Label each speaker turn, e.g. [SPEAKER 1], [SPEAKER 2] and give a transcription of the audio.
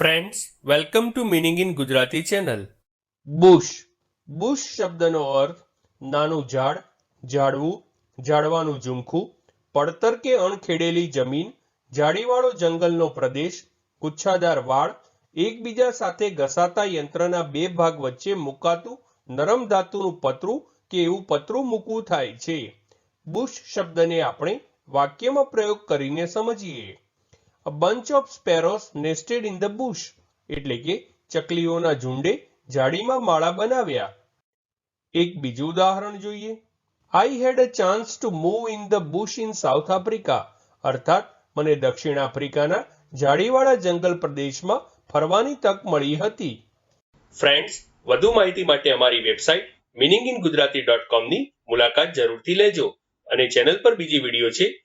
[SPEAKER 1] Friends welcome to meaning in Gujarati channel bush bush શબ્દનો અર્થ નાનું ઝાડ, ઝાડવું, ઝાડવાનું ઝુમખું, પડતર કે અણખેડેલી જમીન ઝાડીવાળો જંગલનો પ્રદેશ ગુચ્છાદાર વાળ, એકબીજા સાથે ઘસાતા યંત્રના બે ભાગ વચ્ચે મુકાતું નરમ ધાતુનું પતરું કે એવું પતરું મૂકવું થાય છે. બુશ શબ્દને આપણે વાક્યમાં પ્રયોગ કરીને સમજીએ. Bunch of sparrows nested in the bush. એટલે કે ચકલીઓના ઝુંડે ઝાડીમાં માળા બનાવ્યા. એક બીજું ઉદાહરણ જોઈએ. I had a chance to move in the bush in South Africa અર્થાત, મને દક્ષિણ આફ્રિકાના ઝાડીવાળા જંગલ પ્રદેશમાં ફરવાની તક મળી હતી. ફ્રેન્ડ્સ વધુ માહિતી માટે અમારી website meaning in Gujarati dot કોમની મુલાકાત જરૂરથી લેજો. અને ચેનલ પર બીજી વીડિયો છે